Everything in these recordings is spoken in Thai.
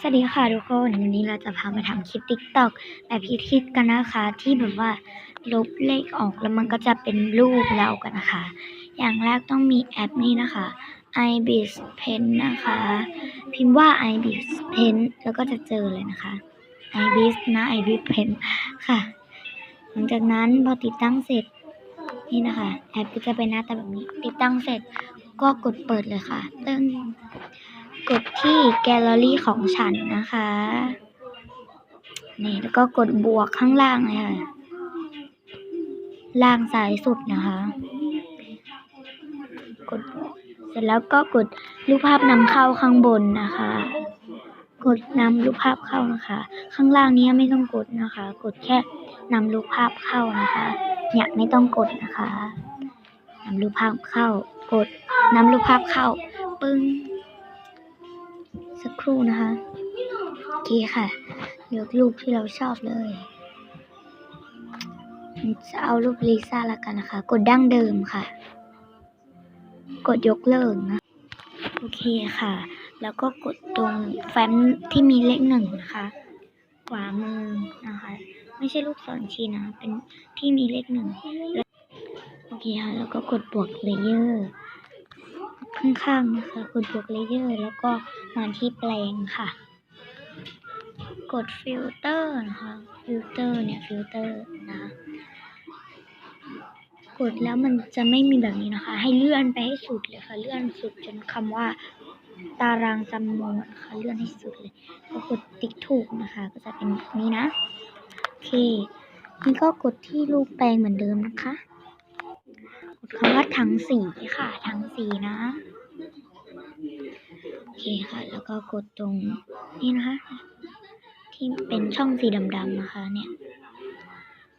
สวัสดีค่ะทุกคนวันนี้เราจะพามาทำคลิป TikTok แบบฮิตๆกันนะคะ ที่แบบว่าลบเลขออกแล้วมันก็จะเป็นรูปเรากันนะคะ อย่างแรกต้องมีแอปนี้นะคะ ibis pen นะคะ พิมพ์ว่า ibis pen แล้วก็จะเจอเลยนะคะ ibis นะ ibis pen ค่ะ หลังจากนั้นพอติดตั้งเสร็จนี่นะคะ แอปก็จะเป็นหน้าตาแบบนี้ ติดตั้งเสร็จก็กดเปิดเลยค่ะตึ้ง กดที่แกลเลอรี่ของฉันนะคะ นี่แล้วก็กดบวกข้างล่างเลยค่ะ ล่างซ้ายสุดนะคะ กดเสร็จแล้วก็กดรูปภาพนำเข้าข้างบนนะคะ กดนำรูปภาพเข้านะคะ ข้างล่างนี้ไม่ต้องกดนะคะ กดแค่นำรูปภาพเข้านะคะ เนี่ยไม่ต้องกดนะคะนำรูปภาพเข้า กดนำรูปภาพเข้า ปึ้ง สักครู่นะคะโอเคค่ะเลือกรูปที่เราชอบเลยจะเอารูปลิซ่าละกันนะคะ กดดั้งเดิมค่ะ กดยกเลิกนะโอเคค่ะ แล้วก็กดตรงแฟ้มที่มีเลขหนึ่งนะคะ ขวามือนะคะ ไม่ใช่ลูกศรชี้นะ เป็นที่มีเลขหนึ่งโอเคค่ะ แล้วก็กดบวกเลเยอร์ ข้างๆนะคะกดบวกเลเยอร์แล้วก็มาที่แปลงค่ะ กดฟิลเตอร์นะคะฟิลเตอร์เนี่ยฟิลเตอร์นะกดแล้วมันจะไม่มีแบบนี้นะคะ ให้เลื่อนไปให้สุดเลยค่ะ เลื่อนสุดจนคำว่าตารางจำนวนนะคะเลื่อนให้สุดเลยก็กดติ๊กถูกนะคะ ก็จะเป็นแบบนี้นะโอเคนี่ก็กดที่รูปแปลงเหมือนเดิมนะคะ กดคำว่าทั้งสีค่ะทั้งสีนะ คค่ะ แล้วก็กดตรงนี้นะคะ ที่เป็นช่องสีดำๆนะคะ เนี่ย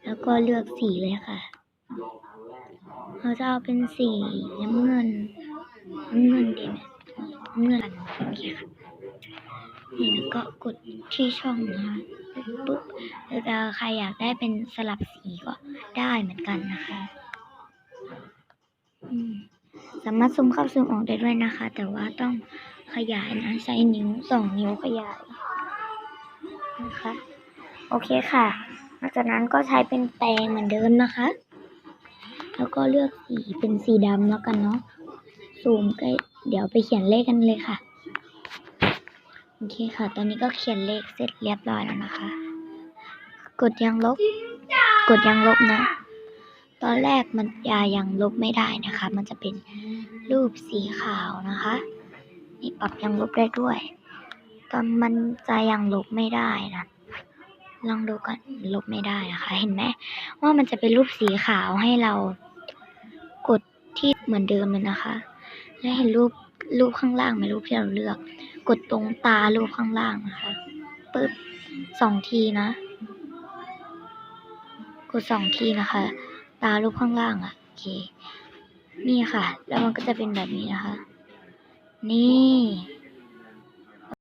แล้วก็เลือกสีเลยค่ะเราจะเอาเป็นสีน้ำเงินน้ำเงินดีไหมน้ำเงินโอเคค่ะนี่แล้วก็กดที่ช่องนะคะปุ๊บแล้วจะใครอยากได้เป็นสลับสีก็ได้เหมือนกันนะคะสามารถซูมเข้าซูมออกได้ด้วยนะคะ แต่ว่าต้อง ขยายนะ ใช้นิ้วสองนิ้วขยายนะคะ โอเคค่ะหลังจากนั้นก็ใช้เป็นแปรงเหมือนเดิมนะคะ แล้วก็เลือกสีเป็นสีดำแล้วกันเนาะซูมใกล้เดี๋ยวไปเขียนเลขกันเลยค่ะ โอเคค่ะ ตอนนี้ก็เขียนเลขเสร็จเรียบร้อยแล้วนะคะ กดยังลบ กดยังลบนะ ตอนแรกมันยายังลบไม่ได้นะคะ มันจะเป็นรูปสีขาวนะคะ นี่ปรับยังลบได้ด้วยตอนมันจะยังลบไม่ได้นะ ลองดูก่อนลบไม่ได้นะคะ เห็นไหมว่ามันจะเป็นรูปสีขาวให้เรากดที่เหมือนเดิมเลยนะคะ และเห็นรูปรูปข้างล่างไหมรูปที่เราเลือก กดตรงตารูปข้างล่างนะคะปึ๊บสองทีนะ กดสองทีนะคะ ตารูปข้างล่างอะ่ะโอเค นี่ค่ะ แล้วมันก็จะเป็นแบบนี้นะคะ นี่